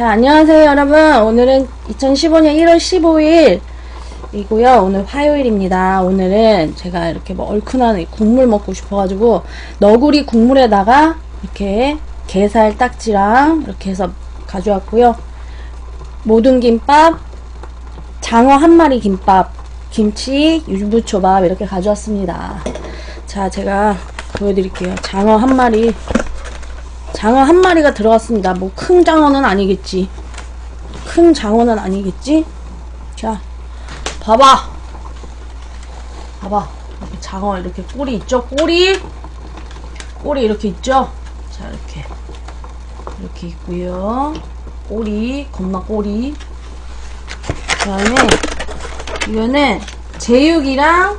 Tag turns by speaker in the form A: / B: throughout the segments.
A: 자, 안녕하세요, 여러분. 오늘은 2015년 1월 15일 이고요. 오늘 화요일입니다. 오늘은 제가 이렇게 뭐 얼큰한 국물 먹고 싶어가지고 너구리 국물에다가 이렇게 게살 딱지랑 이렇게 해서 가져왔고요. 모든 김밥, 장어 한 마리 김밥, 김치, 유부초밥 이렇게 가져왔습니다. 자, 제가 보여드릴게요. 장어 한 마리 장어 한 마리가 들어갔습니다. 뭐 큰 장어는 아니겠지. 큰 장어는 아니겠지. 자, 봐봐. 봐봐. 이렇게 장어 이렇게 꼬리 있죠? 꼬리. 꼬리 이렇게 있죠? 자, 이렇게. 이렇게 있고요. 꼬리, 겁나 꼬리. 그 다음에, 이거는 제육이랑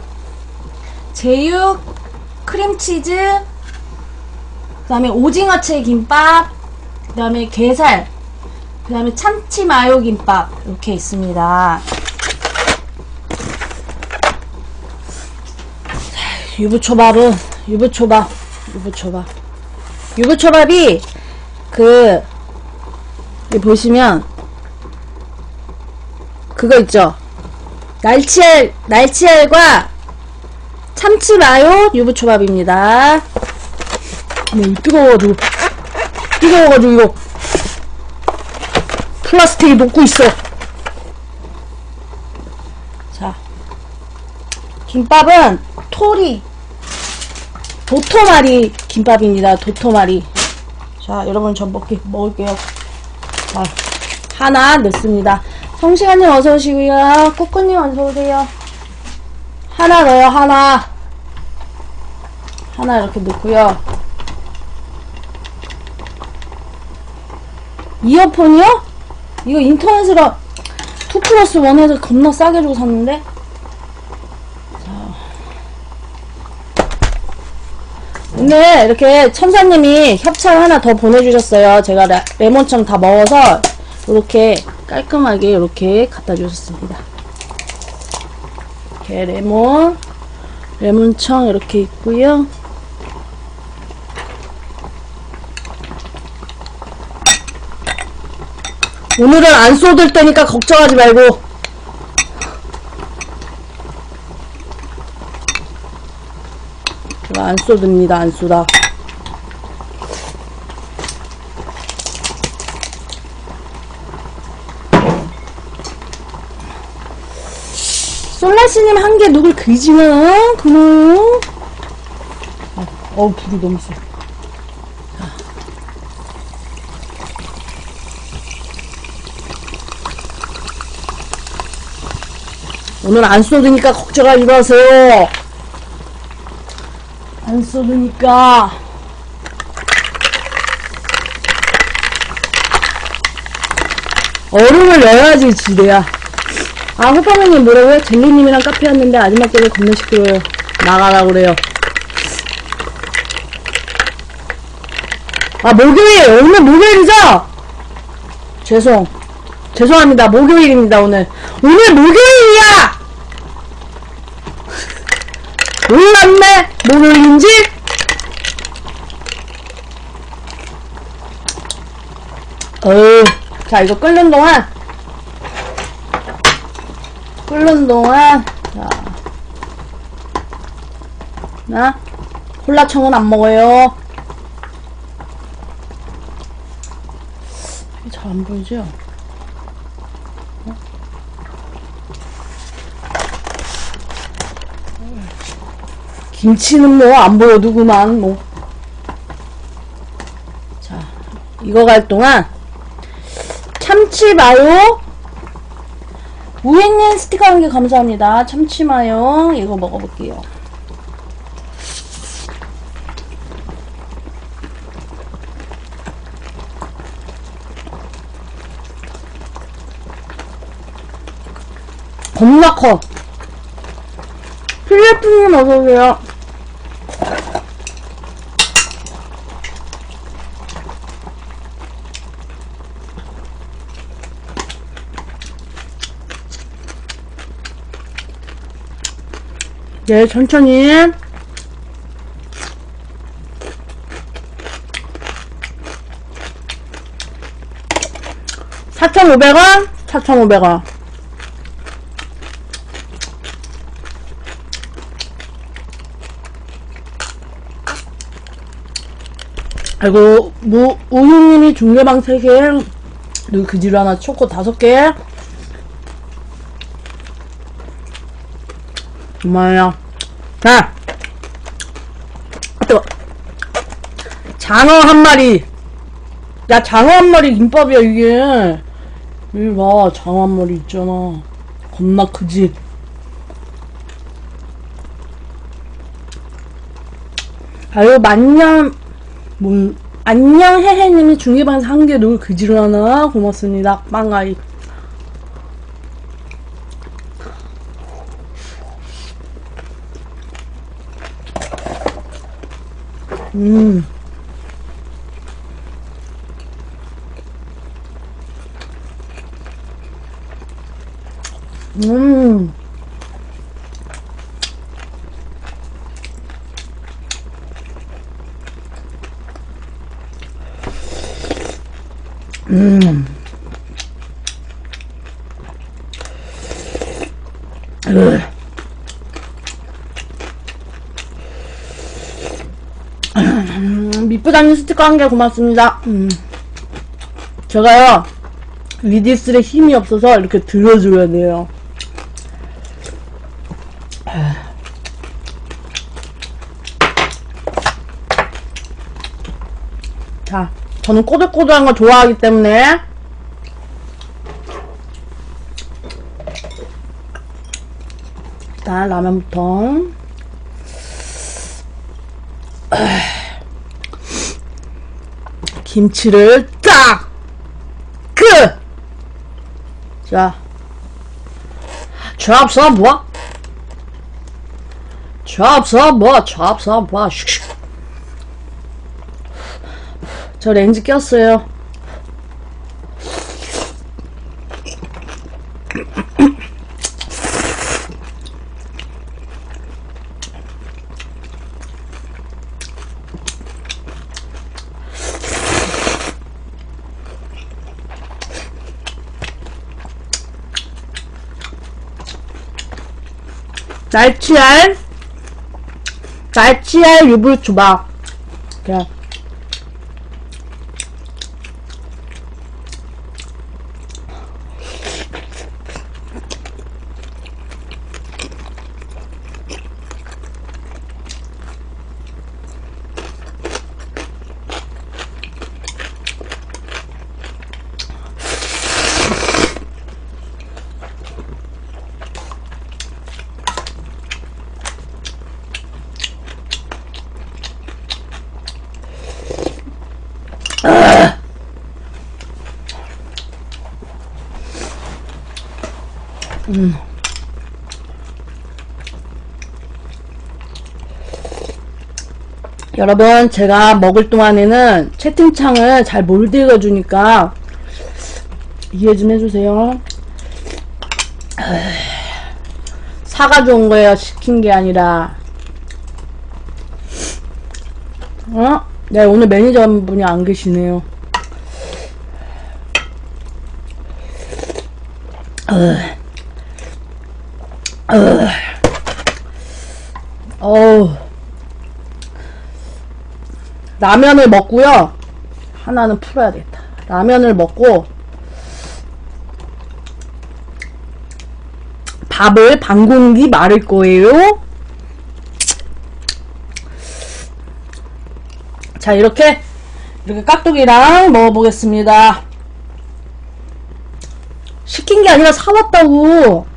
A: 제육, 크림치즈, 그 다음에 오징어채 김밥, 그 다음에 게살, 그 다음에 참치 마요 김밥 이렇게 있습니다. 자, 유부초밥은 유부초밥, 유부초밥, 유부초밥이 그 보시면 그거 있죠. 날치알 날치알과 참치 마요 유부초밥입니다. 네, 뜨거워가지고 뜨거워가지고 이거 플라스틱이 녹고 있어. 자, 김밥은 토리 도토마리 김밥입니다. 도토마리. 자, 여러분 전 먹게 먹을게요. 자, 하나 넣습니다. 성시간님 어서 오시고요. 코코님 어서 오세요. 하나 넣어요. 하나. 하나 이렇게 넣고요. 이어폰이요? 이거 인터넷으로 2 플러스 1에서 겁나 싸게 주고 샀는데 오늘 이렇게 천사님이 협찬 하나 더 보내주셨어요. 제가 레, 레몬청 다 먹어서 이렇게 깔끔하게 이렇게 갖다 주셨습니다. 이렇게 레몬, 레몬청 이렇게 있고요. 오늘은 안 쏟을 테니까 걱정하지 말고. 안 쏟습니다 안 쏟아. 솔라씨님 한 개 누굴 고마워요 아, 어우 불이 너무 세 오늘 안 쏟으니까 걱정하지 마세요. 안 쏟으니까. 얼음을 넣어야지 지대야. 아, 호빵님 뭐라고요? 젤리님이랑 카페 왔는데 아줌마 때문에 겁나 시끄러워요. 나가라 그래요. 아, 목요일! 오늘 목요일이죠? 죄송. 죄송합니다. 목요일입니다, 오늘. 오늘 목요일이야! 목요일인지? 어우, 자, 이거 끓는 동안, 끓는 동안, 자, 나, 콜라청은 안 먹어요. 잘 안 보이죠? 김치는 뭐 안 보여도 그만 뭐. 자, 이거 갈 동안 참치 마요 우엔님 스티커 한 개 감사합니다. 참치 마요 이거 먹어볼게요. 겁나 커. 필리핀님 어서오세요. 네, 천천히. 4,500원? 4,500원. 아이고, 무, 우유님이 중계방 3개, 그리고 그지로 하나 초코 5개. 정말요. 자! 아, 뜨거. 장어 한 마리. 야, 장어 한 마리 김밥이야, 이게. 여기 봐, 장어 한 마리 있잖아. 겁나 크지? 아유, 만년, 뭐, 안녕, 해해님이 중계방에서 한개 누굴 그지로 하나? 고맙습니다. 빵가이. 음. 음. 음. 으. 음, 밑부장님 스티커 한 개 고맙습니다. 음. 제가요, 리디스의 힘이 없어서 이렇게 들어줘야 돼요. 자, 저는 꼬들꼬들한 거 좋아하기 때문에 일단 라면부터 김치를 딱! 그! 자. 잡사 뭐? 잡사 뭐? 잡사 뭐? 슉슉. 저 렌즈 꼈어요. 날치알, 날치알 유부초밥. 그 냥. 여러분, 제가 먹을 동안에는 채팅창을 잘 못 읽어주니까 이해 좀 해주세요. 사가져 온 거예요. 시킨 게 아니라. 어? 네, 오늘 매니저분이 안 계시네요. 어우. 라면을 먹고요. 하나는 풀어야겠다. 라면을 먹고 밥을 반 공기 마를 거예요. 자, 이렇게 이렇게 깍두기랑 먹어보겠습니다. 시킨 게 아니라 사왔다고.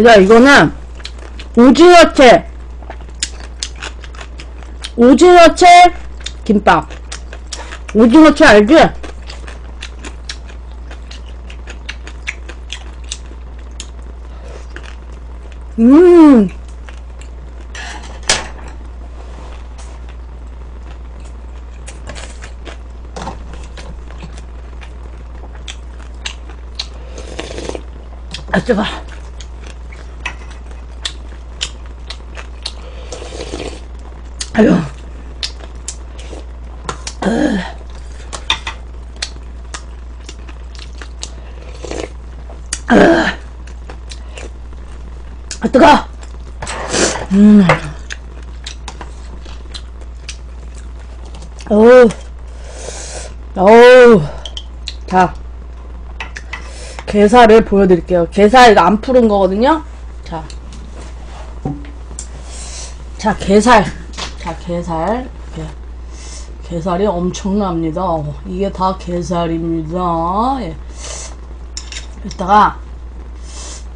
A: 얘들아 이거는 오징어채 오징어채 김밥 오징어채 알지? 음. 아, 뜨거. 아유. 아, 뜨거! 음. 어우. 어우. 자. 게살을 보여드릴게요. 게살 이거 안 푸른 거거든요? 자. 자, 게살. 자, 게살. 게살이 엄청납니다. 어, 이게 다 게살입니다. 예. 이따가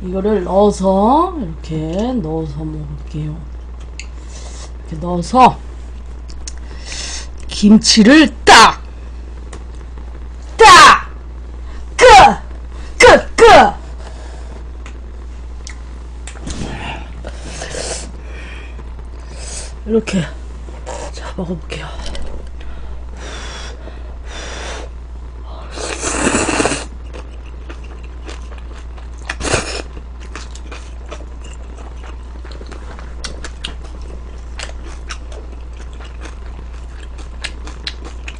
A: 이거를 넣어서 이렇게 넣어서 먹을게요. 이렇게 넣어서 김치를 딱! 딱! 끄! 끄! 끄! 이렇게 자 먹어볼게요.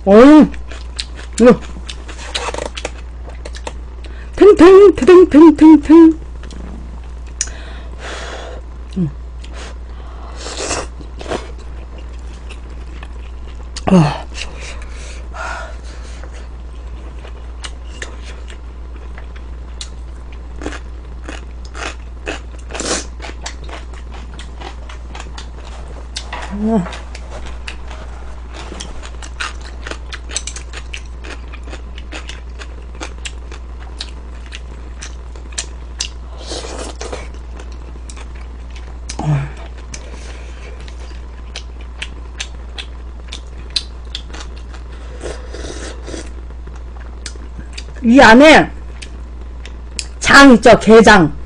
A: 어이, 이거. 탱탱, 탱탱, 탱탱, 이 안에 장 있죠 게장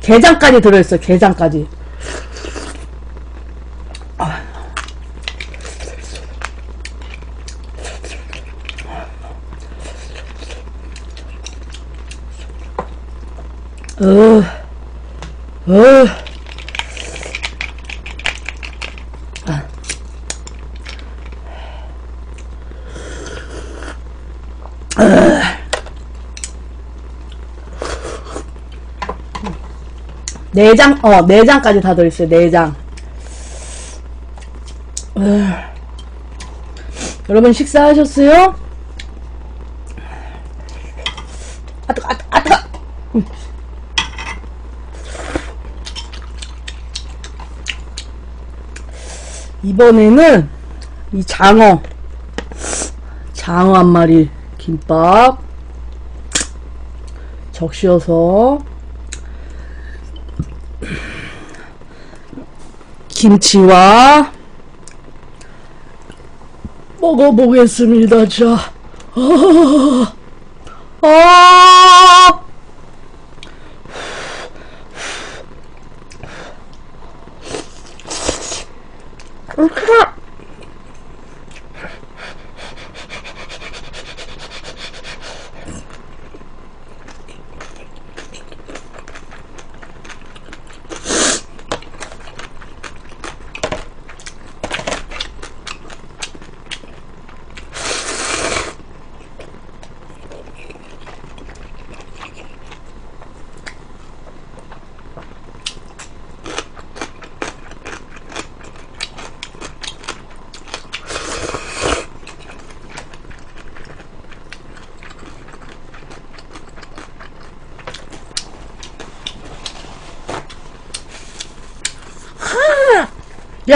A: 게장까지 들어있어 게장까지 아. 어, 어. 아. 아. 4장, 어, 4장까지 다 들어있어요, 4장. 여러분, 식사하셨어요? 아, 뜨거, 아, 아, 뜨거! 음. 이번에는 이 장어 장어 한 마리 김밥 적셔서 김치와 먹어보겠습니다. 자, 아, 아,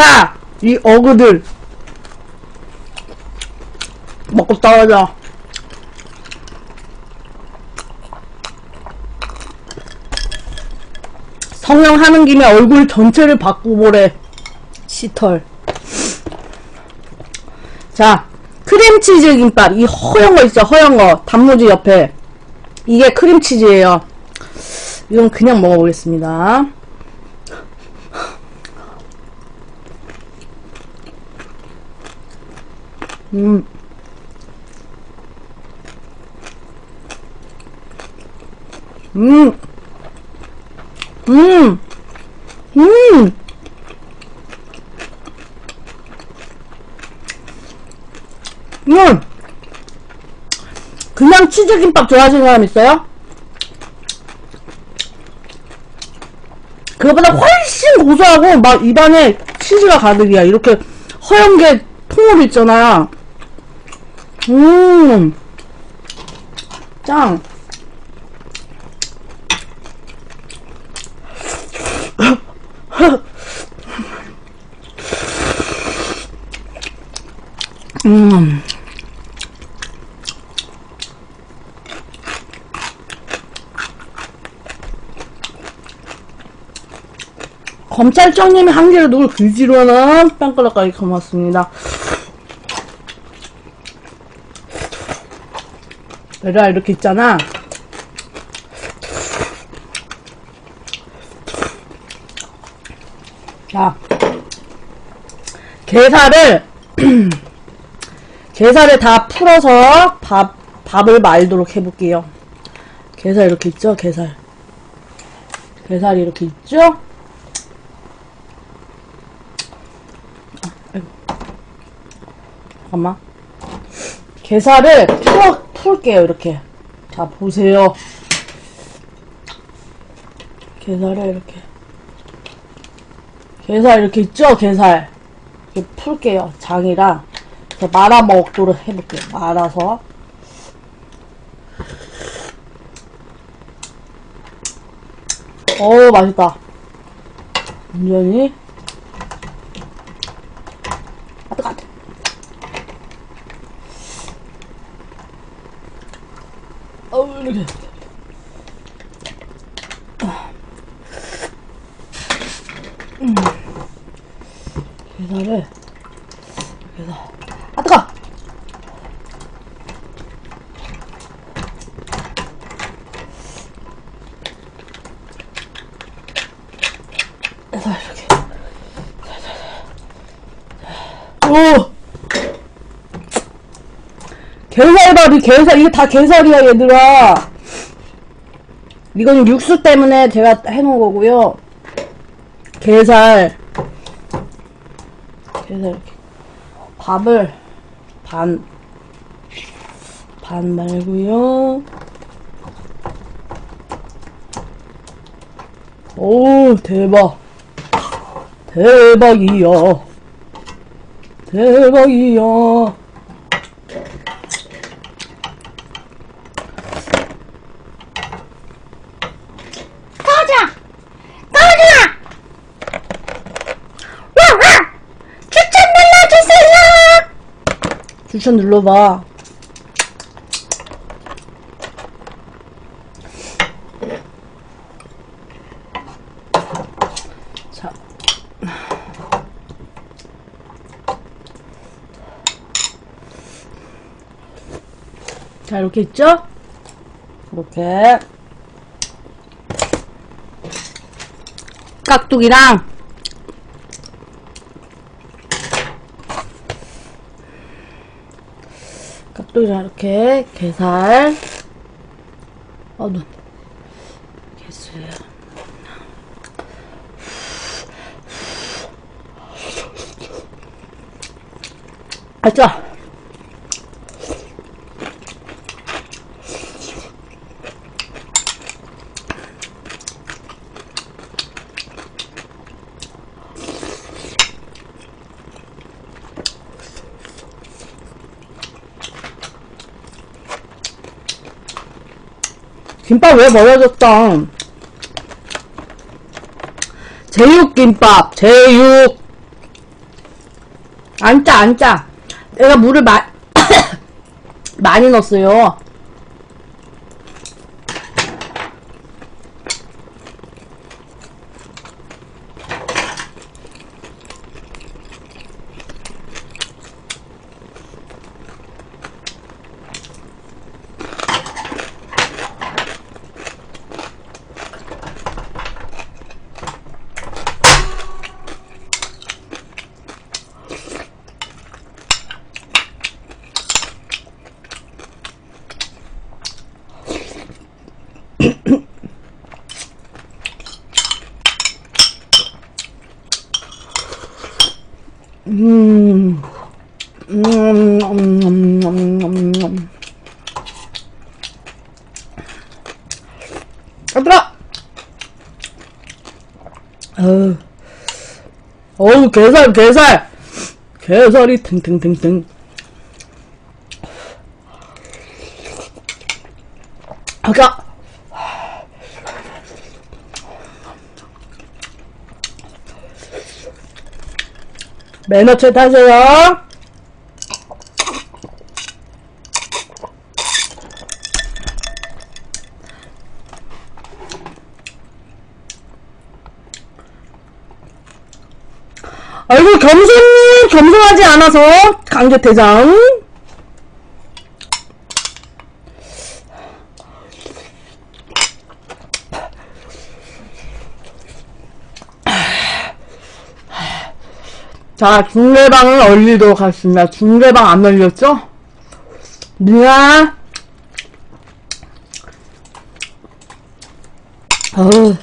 A: 야! 이 어그들. 먹고 떨어져 성형 하는 김에 얼굴 전체를 바꾸보래 시털. 자 크림치즈 김밥. 이 허연 거 있죠 허연 거. 단무지 옆에. 이게 크림치즈예요. 이건 그냥 먹어보겠습니다 음. 음. 음. 음. 음. 그냥 치즈김밥 좋아하시는 사람 있어요? 그거보다 훨씬 고소하고 막 입안에 치즈가 가득이야. 이렇게 허연 게 통으로 있잖아. 음. 짱. 음. 검찰청님이 한 개를 누굴 글지로는 빵가락까지 고맙습니다. 얘들아 이렇게 있잖아. 자, 게살을 게살을 다 풀어서 밥 밥을 말도록 해볼게요. 게살 이렇게 있죠? 게살. 게살이 이렇게 있죠? 잠깐만. 게살을 풀어, 풀게요, 이렇게. 자, 보세요. 게살을 이렇게. 게살 이렇게 있죠? 게살. 이렇게 풀게요. 장이랑. 말아 먹도록 해볼게요. 말아서. 어우, 맛있다. 완전히. 아, 뜨거, 뜨거. 어우, 이렇게. 음. 계산을, 계산. 아, 뜨거! 그래서 오! 게살밥이 게살 이게 다 게살이야 얘들아. 이건 육수 때문에 제가 해놓은 거고요. 게살. 게살 이렇게. 밥을 반 반 말고요. 오 대박. 대박이야 대박이야
B: 꺼져! 꺼져! 와와! 추천 눌러주세요!
A: 추천 눌러봐. 자. 자, 이렇게 있죠? 이렇게. 깍두기랑 깍두기랑 이렇게 게살 어 눈. 개수야 아짜 김밥 왜 버려졌다? 제육김밥 제육. 안 짜 안 짜 내가 물을 마, 많이 넣었어요 음, 음, 음, 음, 음. 얘들아! 어우, 게살, 게살! 게살이 탱탱탱탱. 아까, 매너체 타세요. 아이고 겸손님 겸손하지 않아서 강제퇴장 자 중계방을 얼리도록 하겠습니다 중계방 안 얼렸죠? 미안 어우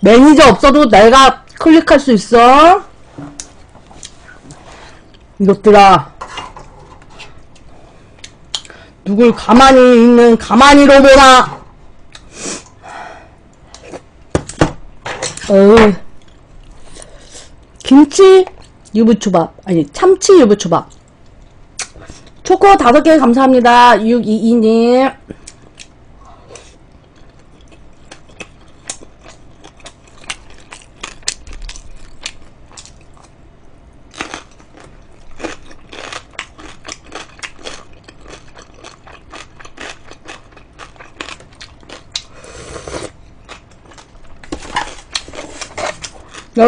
A: 매니저 없어도 내가 클릭할 수 있어. 이것들아. 누굴 가만히 있는 가만히로 보라. 어. 김치 유부초밥. 아니 참치 유부초밥. 초코 다섯 개 감사합니다. 622님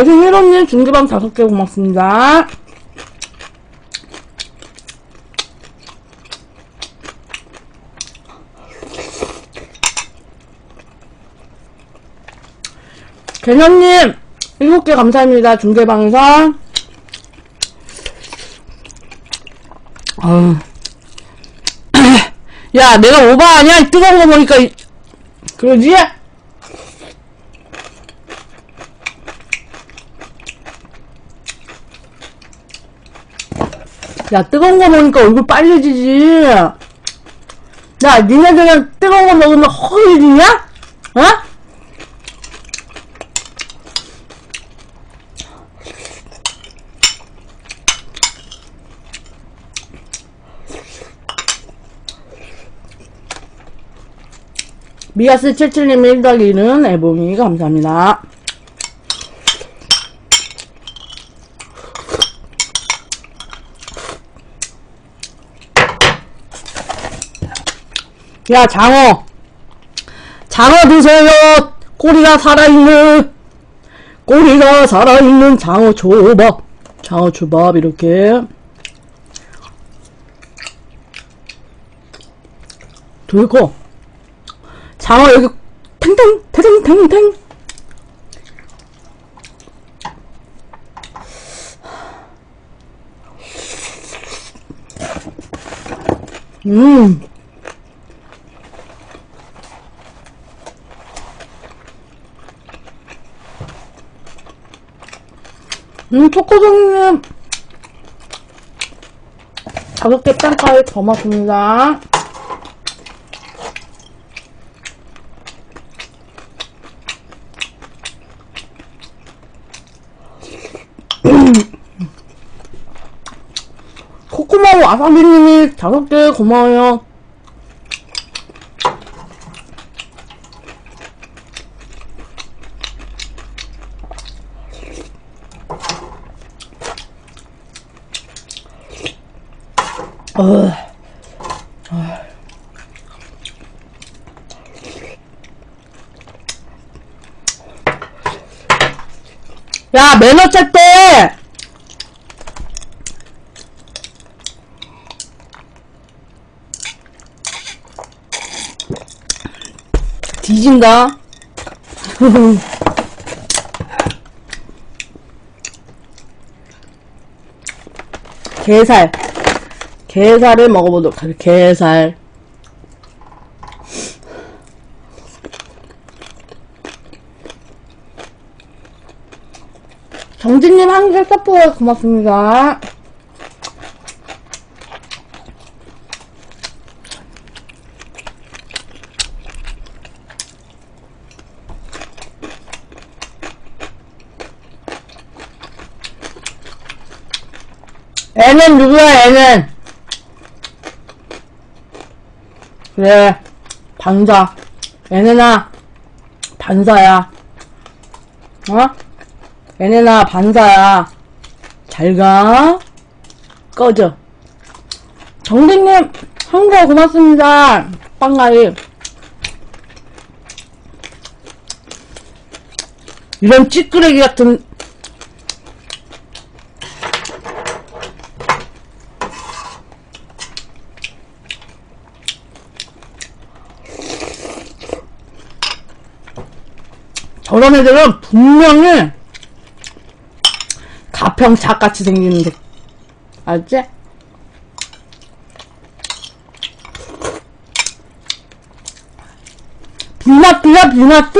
A: 신 힐러님 중계방 다섯 개 고맙습니다. 개념님 일곱 개 감사합니다. 중계방에서. 어휴. 야, 내가 오바 아니야? 뜨거운 거 보니까, 이- 그러지? 야, 뜨거운 거 먹으니까 얼굴 빨개지지. 야, 니네들은 뜨거운 거 먹으면 허해지냐? 어? 미아스 77님 1 더하기 1은 애봉이 감사합니다. 야, 장어. 장어 드세요. 꼬리가 살아있는, 꼬리가 살아있는 장어 초밥. 장어 초밥, 이렇게. 돌고. 장어 여기, 탱탱, 탱탱, 탱탱. 음. 음, 초코종님 다섯 개 땡까지 고맙습니다. 코코마 와사비님이 다섯 개 고마워요. 어. 야, 매너 찰때 뒤진다. 게살. 게살을 먹어보도록 할게요. 게살. 정진님 한글 서포 고맙습니다. 애는 누구야 애는 그래, 반사. 애는아, 반사야. 어? 애네나 반사야. 잘 가. 꺼져. 정빈님, 한거 고맙습니다. 빵가이. 이런 찌끄레기 같은, 저런 애들은 분명히 가평착같이 생기는데 알지? 빅마트야 빅마트?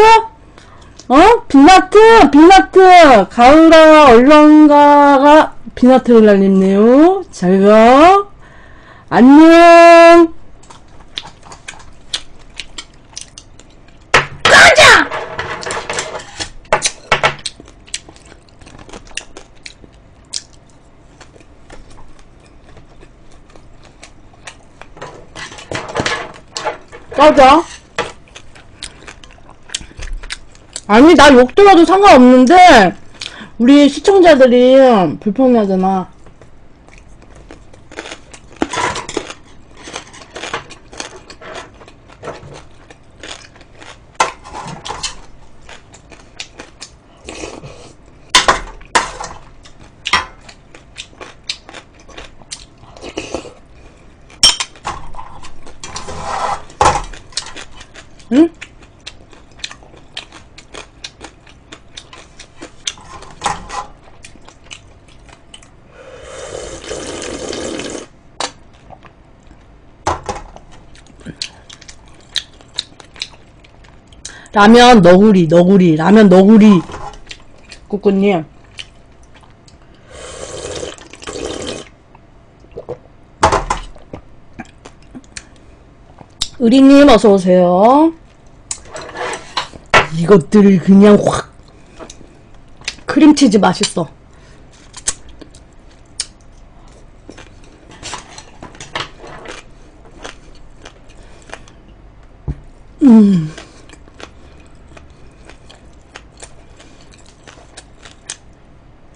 A: 어? 빅마트 빅마트 가을가 얼른가가 빅마트를 날립네요 잘가 안녕
B: 꺼져!
A: 꺼져 아니 나 욕 들어도 상관없는데 우리 시청자들이 불편해하잖아 라면 너구리 너구리 라면 너구리. 꾸꾸님. 의리님 어서오세요. 이것들을 그냥 확 크림치즈 맛있어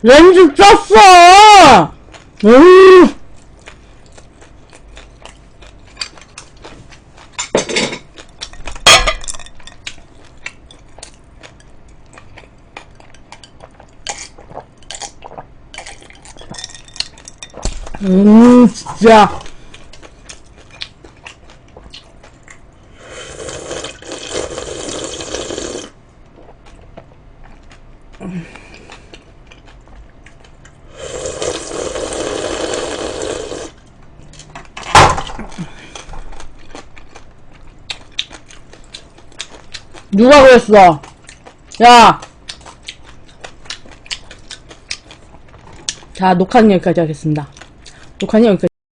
A: 렌즈 쪘어! 으 음, 진짜. 누가 그랬어? 야! 자, 녹화는 여기까지 하겠습니다. 녹화는 여기까지.